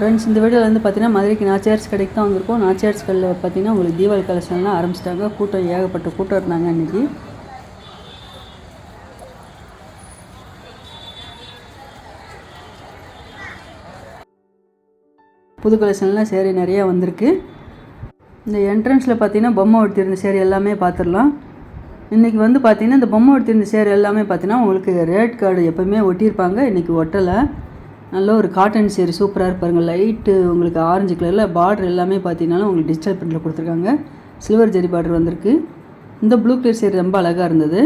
Friends இந்த வீடியோவில் வந்து பார்த்தீங்கன்னா மதுரைக்கு நாச்சியார்ஸ் கடைக்கு தான் வந்திருக்கோம். நாச்சியார்ஸ் கடையில் பார்த்தீங்கன்னா உங்களுக்கு தீபாவளி கலெக்ஷன்லாம் ஆரம்பிச்சிட்டாங்க. கூட்டம் ஏகப்பட்ட கூட்டம் இருந்தாங்க அன்றைக்கி புது கலெக்ஷன்லாம் சேரீ நிறையா வந்திருக்கு. இந்த என்ட்ரன்ஸில் பார்த்தீங்கன்னா பொம்மை ஒட்டியிருந்த சேரீ எல்லாமே பார்த்துடலாம் இன்றைக்கி வந்து பார்த்தீங்கன்னா இந்த பொம்மை ஒட்டியிருந்த சேரீ எல்லாமே பார்த்தீங்கன்னா உங்களுக்கு ரேட் கார்டு எப்போவுமே ஒட்டியிருப்பாங்க. இன்றைக்கி ஒட்டலை. நல்ல ஒரு காட்டன் சேரீ சூப்பராக இருப்பாருங்க லைட்டு உங்களுக்கு ஆரஞ்சு கலரில் பார்டர் எல்லாமே பார்த்தீங்கனாலும் உங்களுக்கு டிஜிட்டல் பிரிண்டில் கொடுத்துருக்காங்க. சில்வர் ஜெரி பார்டர் வந்திருக்கு. இந்த ப்ளூ கலர் சேரீ ரொம்ப அழகாக இருந்தது.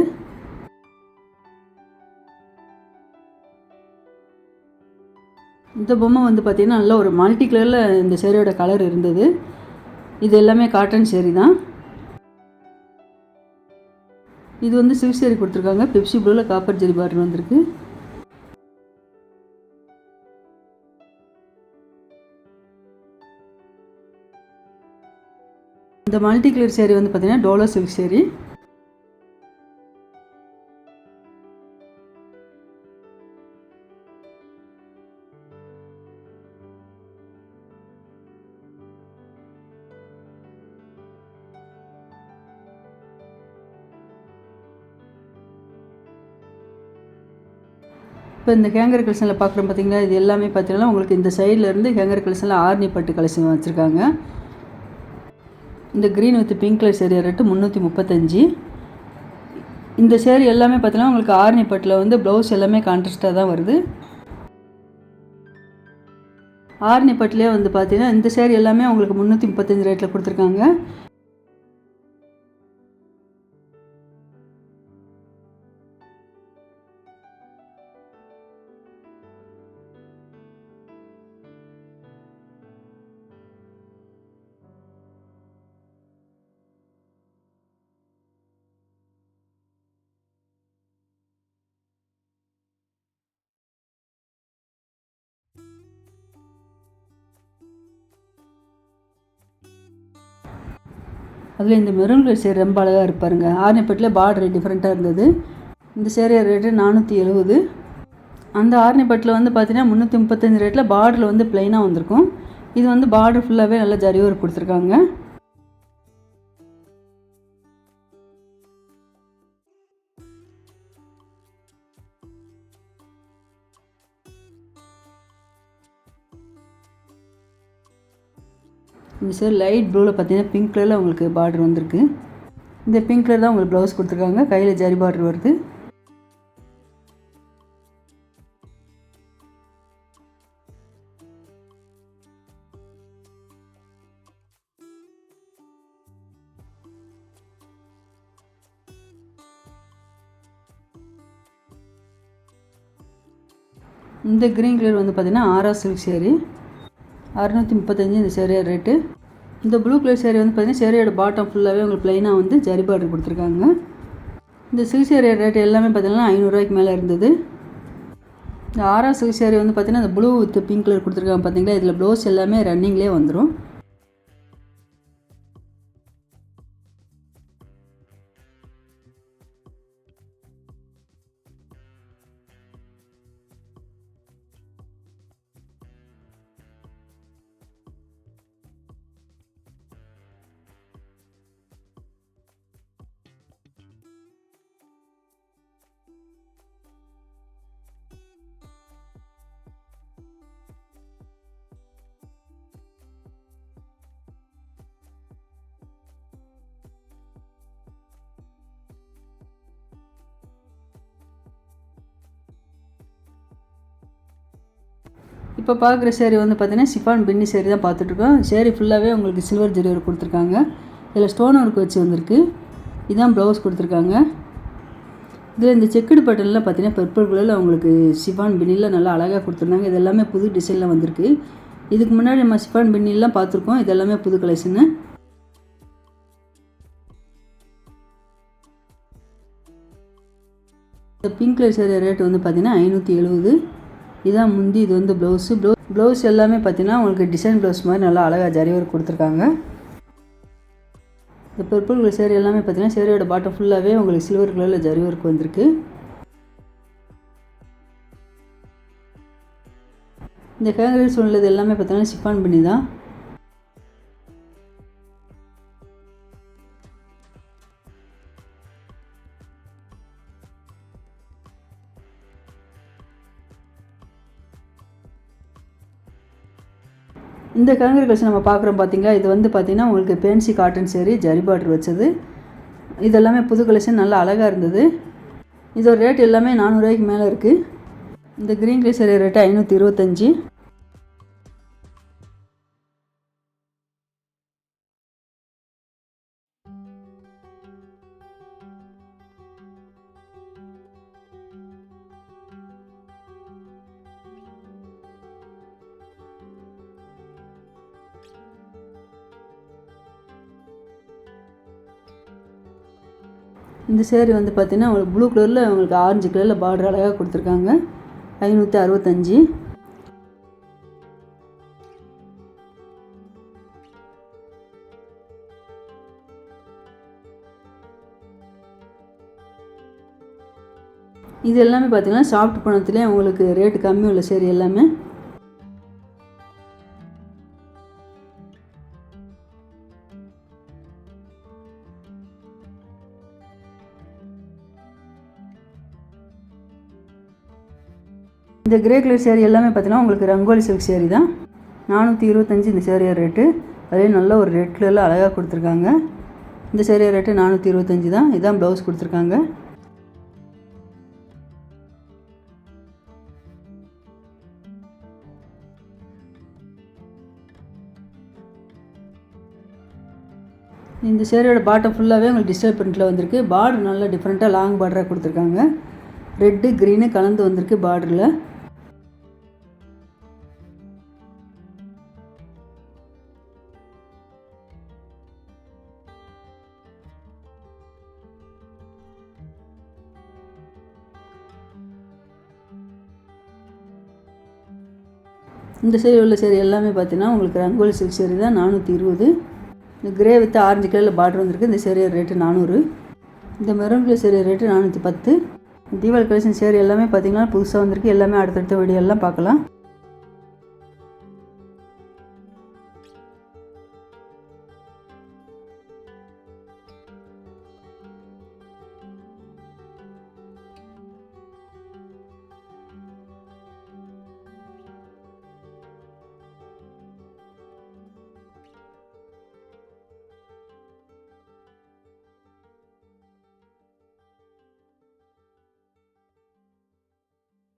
இந்த பொம்மை வந்து பார்த்திங்கன்னா நல்ல ஒரு மல்டி கலரில் இந்த சேரீயோட கலர் இருந்தது. இது எல்லாமே காட்டன் சேரீ தான். இது வந்து சில்க் சேரீ கொடுத்துருக்காங்க. பெப்சி ப்ளூவில் காப்பர் ஜெரி பார்டர் வந்திருக்கு. இந்த மல்டி கலர் சேரீ வந்து பார்த்திங்கன்னா டோலோ சில்க் சேரீ இப்போ இந்த ஹேங்கர் கலெக்ஷனில் பார்க்குறோம் பார்த்தீங்களா இது எல்லாமே பார்த்தீங்கன்னா உங்களுக்கு இந்த சைட்லேருந்து இருந்து ஹேங்கர் கலெக்ஷனில் ஆர்னி பட்டு கலெக்ஷன் வச்சுருக்காங்க. இந்த green with pink colour sari rate முந்நூற்றி முப்பத்தஞ்சு. இந்த சேரீ எல்லாமே பார்த்தீங்கன்னா உங்களுக்கு ஆர்னி பட்டில் வந்து ப்ளவுஸ் எல்லாமே கான்ட்ராஸ்ட்டாக தான் வருது. ஆர்னி பட்டிலே வந்து பார்த்தீங்கன்னா இந்த சேரீ எல்லாமே உங்களுக்கு முந்நூற்றி முப்பத்தஞ்சு ரேட்டில் கொடுத்துருக்காங்க. அதில் இந்த மெரூன் கலர் சேரீ ரொம்ப அழகாக இருப்பாருங்க ஆர்னிப்பட்டில் பார்டர் டிஃப்ரெண்ட்டாக இருந்தது. இந்த சேரீ ரேட்டு நானூற்றி எழுபது அந்த ஆர்னிப்பட்டில் வந்து பார்த்தீங்கன்னா முந்நூற்றி முப்பத்தஞ்சு ரேட்டில் பார்டரில் வந்து ப்ளைனாக வந்திருக்கும். இது வந்து பார்டர் ஃபுல்லாகவே நல்லா ஜரி ஒர்க் கொடுத்துருக்காங்க. இந்த லைட் ப்ளூவில் பார்த்தீங்கன்னா பிங்க் கலரில் உங்களுக்கு பார்டர் வந்திருக்கு. இந்த பிங்க் கலர் தான் உங்களுக்கு ப்ளவுஸ் கொடுத்துருக்காங்க. கையில் ஜரி பார்டர் வருது. இந்த க்ரீன் கலர் வந்து பார்த்தீங்கன்னா ஆரா சில்க் சேரீ அறுநூற்றி முப்பத்தஞ்சு இந்த சேரீயோட ரேட்டு இந்த ப்ளூ கலர் சேரீ வந்து பார்த்தீங்கன்னா சேரீயோட பாட்டம் ஃபுல்லாகவே உங்களுக்கு ப்ளைனாக வந்து ஜரி பார்டர் கொடுத்துருக்காங்க. இந்த சில்க் சேரீயோட ரேட் எல்லாமே பார்த்தீங்கன்னா ஐநூறுரூவாய்க்கு மேலே இருந்தது. இந்த ஆரா சில்க் சேரீ வந்து பார்த்தீங்கன்னா இந்த ப்ளூ வித் பிங்க் கலர் கொடுத்துருக்காங்க பார்த்தீங்களா இதில் ப்ளவுஸ் எல்லாமே ரன்னிங்லேயே வந்துடும் இப்போ பார்க்குற சேரீ வந்து பார்த்தீங்கன்னா சிஃபான் பின்னி சேரீ தான் பார்த்துட்ருக்கோம். சேரீ ஃபுல்லாகவே உங்களுக்கு சில்வர் ஜெரி ஒர்க் கொடுத்துருக்காங்க. இதில் ஸ்டோன் ஒர்க் வச்சு வந்திருக்கு. இதுதான் ப்ளவுஸ் கொடுத்துருக்காங்க. இதில் இந்த செக்குடு பட்டன்லாம் பார்த்தீங்கன்னா பர்பிள் கலரில் உங்களுக்கு சிஃபான் பின்னிலாம் நல்லா அழகாக கொடுத்துருந்தாங்க. இது எல்லாமே புது டிசைனில் வந்திருக்கு. இதுக்கு முன்னாடி நம்ம சிஃபான் பின்னிலாம் பார்த்துருக்கோம். இது எல்லாமே புது கலெக்ஷனு இந்த பிங்க் கலர் சேரீ ரேட் வந்து பார்த்தீங்கன்னா ஐநூற்றி எழுபது. இதுதான் முந்தி இது வந்து ப்ளவுஸு ப்ளவு ப்ளவுஸ் எல்லாமே பார்த்தீங்கன்னா உங்களுக்கு டிசைன் ப்ளவுஸ் மாதிரி நல்லா அழகாக ஜரி ஒர்க் கொடுத்துருக்காங்க. இந்த பர்பிள் கலர் சேரீ எல்லாமே பார்த்தீங்கன்னா சேரீயோட பாட்டம் ஃபுல்லாகவே உங்களுக்கு சில்வர் கலரில் ஜரி ஒர்க் வந்திருக்கு. இந்த ஹேங்கர்ஸ் உள்ளது எல்லாமே பார்த்தீங்கன்னா சிஃபான் பண்ணி தான். இந்த கலைஞர் கலெக்ஷன் நம்ம பார்க்குறோம் பார்த்தீங்களா? இது வந்து பார்த்திங்கன்னா உங்களுக்கு fancy cotton sari zari border வச்சது. இதெல்லாமே புது கலெக்ஷன் நல்லா அழகாக இருந்தது. இதோட ரேட் எல்லாமே நானூறுரூவாய்க்கு மேலே இருக்குது இந்த க்ரீன் கலர் சேரீ ரேட்டு ஐநூற்றி இருபத்தஞ்சி. இந்த சேரீ வந்து பார்த்திங்கன்னா உங்களுக்கு ப்ளூ கலரில் உங்களுக்கு ஆரஞ்சு கலரில் பார்டர் அழகாக கொடுத்துருக்காங்க. ஐநூற்றி அறுபத்தஞ்சி. இது எல்லாமே பார்த்தீங்கன்னா சாஃப்ட் பணத்துலேயே உங்களுக்கு ரேட்டு கம்மி உள்ள சேரீ எல்லாமே. இந்த கிரே கலர் சேரீ எல்லாமே பார்த்தீங்கன்னா உங்களுக்கு ரங்கோலி சில்க் சேரீ தான். நானூற்றி இருபத்தஞ்சி இந்த சேரீயோட ரேட்டு அதே நல்ல ஒரு ரெட் கலரில் அழகாக கொடுத்துருக்காங்க. இந்த சேரீ ரேட்டு நானூற்றி இருபத்தஞ்சி தான். இதான் ப்ளவுஸ் கொடுத்துருக்காங்க. இந்த சேரீயோட பாட்டம் ஃபுல்லாகவே உங்களுக்கு டிஜிட்டல் பிரிண்ட்டில் வந்திருக்கு. பார்டர் நல்லா டிஃப்ரெண்ட்டாக லாங் பார்டராக கொடுத்துருக்காங்க. ரெட்டு க்ரீனு கலந்து வந்திருக்கு பார்டரில் இந்த சைடு உள்ள சேரீ எல்லாமே பார்த்தீங்கன்னா உங்களுக்கு ரங்கோலி சில்க் சேரீ தான் நானூற்றி இருபது. இந்த கிரே வித் ஆரஞ்சு கலரில் பார்டர் வந்திருக்கு இந்த சேரீ ரேட்டு நானூறு. இந்த மெரூன் கலர் சேரீ ரேட்டு நானூற்றி பத்து தீபாவளி கலெக்ஷன் சேரீ எல்லாமே பார்த்தீங்கன்னா புதுசாக வந்திருக்கு எல்லாமே அடுத்தடுத்த வீடியோ எல்லாம் பார்க்கலாம்.